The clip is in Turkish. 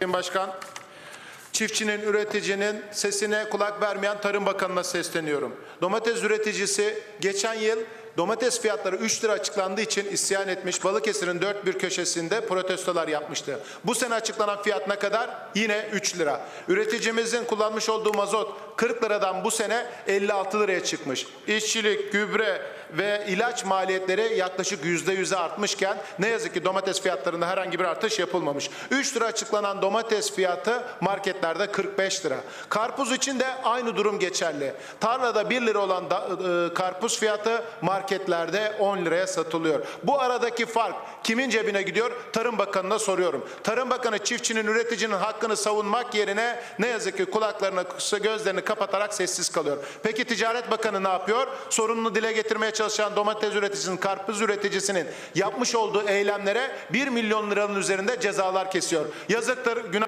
Sayın Başkan, çiftçinin, üreticinin sesine kulak vermeyen Tarım Bakanı'na sesleniyorum. Domates üreticisi geçen yıl domates fiyatları 3 lira açıklandığı için isyan etmiş. Balıkesir'in dört bir köşesinde protestolar yapmıştı. Bu sene açıklanan fiyat ne kadar? Yine 3 lira. Üreticimizin kullanmış olduğu mazot 40 liradan bu sene 56 liraya çıkmış. İşçilik, gübre ve ilaç maliyetleri yaklaşık %100'e artmışken ne yazık ki domates fiyatlarında herhangi bir artış yapılmamış. 3 lira açıklanan domates fiyatı marketlerde 45 lira. Karpuz için de aynı durum geçerli. Tarlada 1 lira olan da, e, karpuz fiyatı marketlerde 10 liraya satılıyor. Bu aradaki fark kimin cebine gidiyor? Tarım Bakanı'na soruyorum. Tarım Bakanı çiftçinin, üreticinin hakkını savunmak yerine ne yazık ki kulaklarını, gözlerini kapatarak sessiz kalıyor. Peki Ticaret Bakanı ne yapıyor? Sorununu dile getirmeye çalışan domates üreticisinin, karpuz üreticisinin yapmış olduğu eylemlere 1 milyon liranın üzerinde cezalar kesiyor. Yazıktır, günah